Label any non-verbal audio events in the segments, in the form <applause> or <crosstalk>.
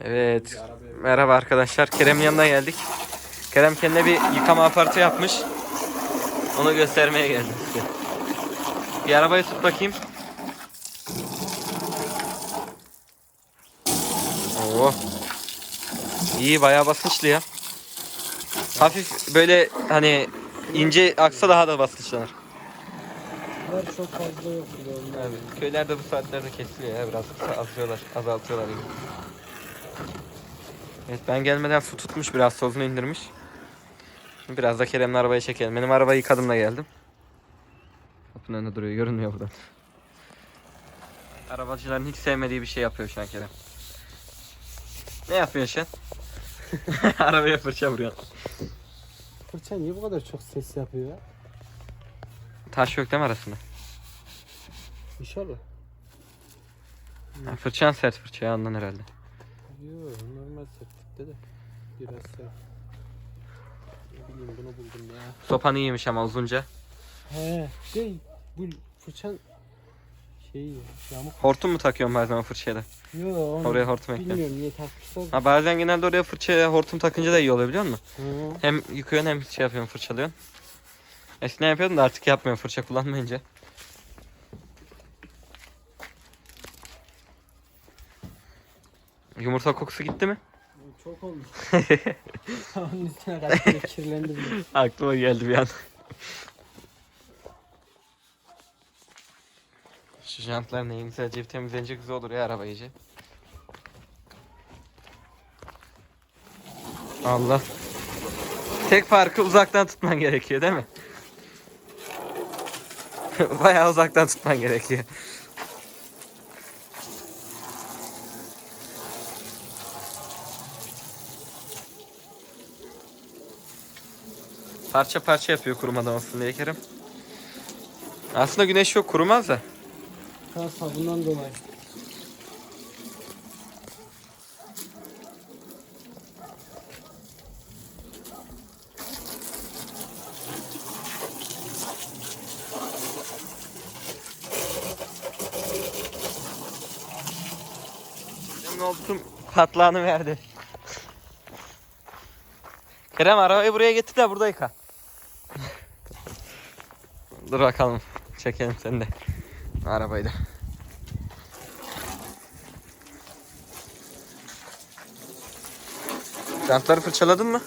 Evet. Merhaba arkadaşlar. Kerem'in yanına geldik. Kerem kendine bir yıkama aparatı yapmış. Onu göstermeye geldim size. Bir arabayı tut bakayım. Oo. İyi bayağı basınçlı ya. Hafif böyle hani ince aksa daha da basınçlanır. Bunlar çok fazla yok onlar. Abi, köylerde bu saatlerde kesiliyor ya biraz azaltıyorlar, azaltıyorlar gibi. Evet ben gelmeden su tutmuş biraz tozunu indirmiş. Biraz da Kerem'in arabayı çekelim. Benim arabayı yıkadım da geldim. Kapının önünde duruyor görünmüyor buradan. Arabacıların hiç sevmediği bir şey yapıyor şu an Kerem. Ne yapıyorsun sen? <laughs> Arabaya fırça vuruyor. Fırça niye bu kadar çok ses yapıyor ya? Taş yok değil mi arasında? İnşallah. Ha, fırçan sert fırça ya ondan herhalde. Yok normal sertlikte de. Biraz sert. Ne bileyim bunu buldum ya. Sopan iyiymiş ama uzunca. He şey bu fırçan şey yamuk. Hortum mu takıyorsun bazen o fırçaya da? Yok onu Oraya hortum ekle. bilmiyorum niye takmışlar. Ha bazen genelde oraya fırçaya hortum takınca da iyi oluyor biliyor musun? Hı. Hem yıkıyorsun hem şey yapıyorsun fırçalıyorsun. Eskiden yapıyordum da artık yapmıyorum fırça kullanmayınca. Yumurta kokusu gitti mi? Çok olmuş. <laughs> Onun üstüne kaç kere kirlendi bile. Aklıma geldi bir an. Şu jantlar neyin güzelce bir temizlenince güzel olur ya araba iyice. Allah. Tek farkı uzaktan tutman gerekiyor değil mi? <laughs> Bayağı uzaktan tutman gerekiyor. Parça parça yapıyor kurumadan olsun diye Kerem. Aslında güneş yok kurumaz da. Ha sabundan dolayı. Oltum patlağını verdi. Kerem arabayı buraya getir de burada yıka. Dur bakalım. Çekelim seni de. Arabayı da. Jantları fırçaladın mı?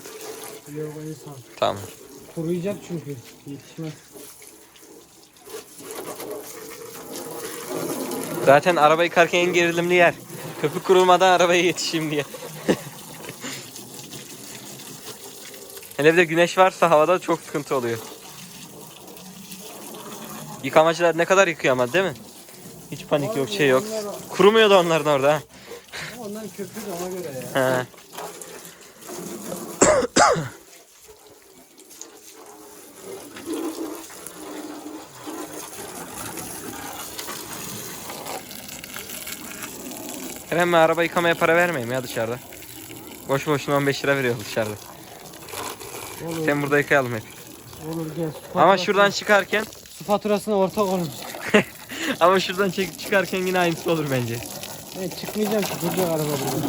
Yok insan. Tamam. Kuruyacak çünkü. Yetişmez. Zaten araba yıkarken en gerilimli yer. Köpük kurulmadan arabaya yetişeyim diye. <laughs> Hele bir de güneş varsa havada çok sıkıntı oluyor. Yıkamacılar ne kadar yıkıyor ama değil mi? Hiç panik yok şey yok. Kurumuyor da onların orada. ha. Ondan köprü de ona göre ya. He. Hemen araba yıkamaya para vermeyeyim ya dışarıda. Boş boşuna 15 lira veriyor dışarıda. Olur, Sen burada yıkayalım hep. olur gel. Su Ama şuradan çıkarken Su faturasına ortak olmuş. <laughs> ama şuradan çekip çıkarken yine aynısı olur bence. Ben çıkmayacağım ki duracak araba burada.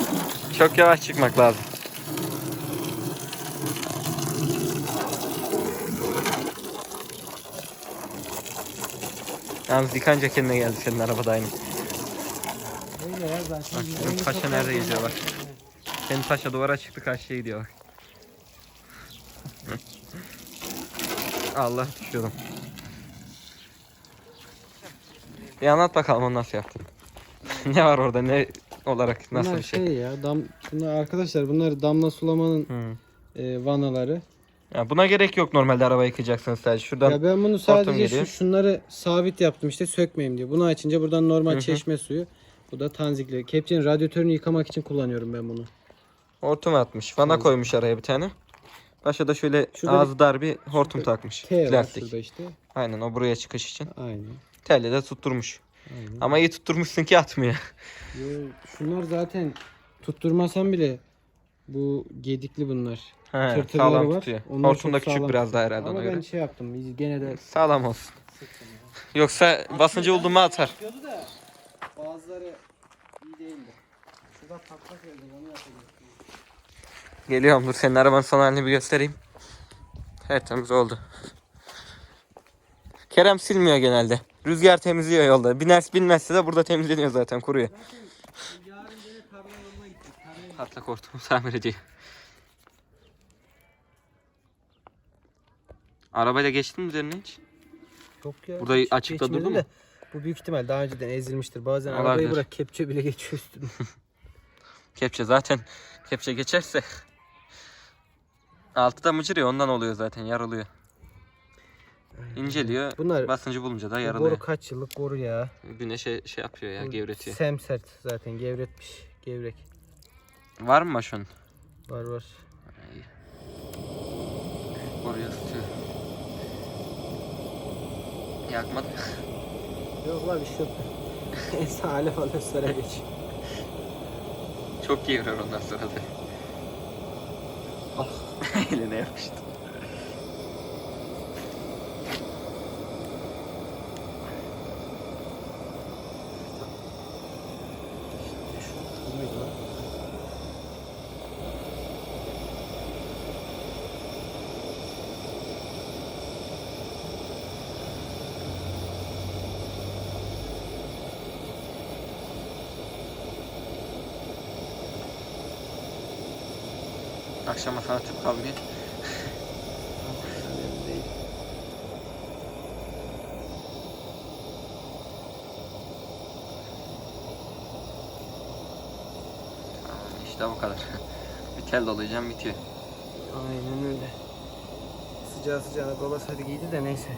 Çok yavaş çıkmak lazım. Yalnız yıkanca kendine geldi senin arabada aynı. Öyle ya zaten. Bak aynı paşa nerede geziyor gidiyoruz. Senin paşa duvara çıktı karşıya gidiyor bak. Allah düşüyordum. Bir anlat bakalım onu nasıl yaptın. <laughs> ne var orada ne olarak nasıl Bunlar bir şey? ya dam bunlar arkadaşlar bunlar damla sulamanın Hı. e, vanaları. Ya buna gerek yok normalde araba yıkayacaksın sadece. Şuradan Ya ben bunu sadece geliyor. şu, şunları sabit yaptım işte sökmeyeyim diye. Bunu açınca buradan normal çeşme suyu. Bu da tanzikli. Kepçenin radyatörünü yıkamak için kullanıyorum ben bunu. hortum atmış. Vana koymuş araya bir tane. Başa da şöyle Şurada ağzı dar bir hortum şurada takmış. T var Plastik. şurada işte. Aynen o buraya çıkış için. Aynen. Telle de tutturmuş. Aynen. Ama iyi tutturmuşsun ki atmıyor. <laughs> Yo, şunlar zaten tutturmasam bile bu gedikli bunlar. He, Tırtırları sağlam var. tutuyor. Onlar Hortum da küçük sağlam biraz daha tutuyor. herhalde Ama ona ben göre. şey yaptım. Biz gene de Sağlam olsun. Yoksa basıncı buldu mu atar. Atıyordu da bazıları iyi değildi. Şu Burada patlak geldi onu yapacağım. Geliyorum dur senin arabanın son halini bir göstereyim. Tertemiz oldu. Kerem silmiyor genelde. Rüzgar temizliyor yolda. Biner binmezse de burada temizleniyor zaten kuruyor. Patlak hortumu tamir ediyor. Arabayla geçtin mi üzerine hiç? Yok ya. Burada hiç açıkta durdu mu? Bu büyük ihtimal daha önceden ezilmiştir. Bazen Olabilir. arabayı bırak kepçe bile geçiyor üstüne. <laughs> Kepçe zaten kepçe geçerse altı da mıcırıyor ondan oluyor zaten yarılıyor. İnceliyor. Bunlar Basıncı bulunca da yarılıyor. boru kaç yıllık boru ya. Güneşe şey yapıyor ya Bu gevretiyor. Semsert zaten gevretmiş. Gevrek. Var mı maşon? Var var. Boruyu ısıtıyor. Yakmadı. <laughs> Yok lan bir şey yok. Eski hale falan sıra geç. Çok gevrer ondan sonra da. Ah eline yapıştı. Akşama sana. Önemli değil. İşte bu kadar. <laughs> Bir tel dolayacağım bitiyor. Aynen öyle. Sıcağı sıcağına babası hadi giydi de neyse.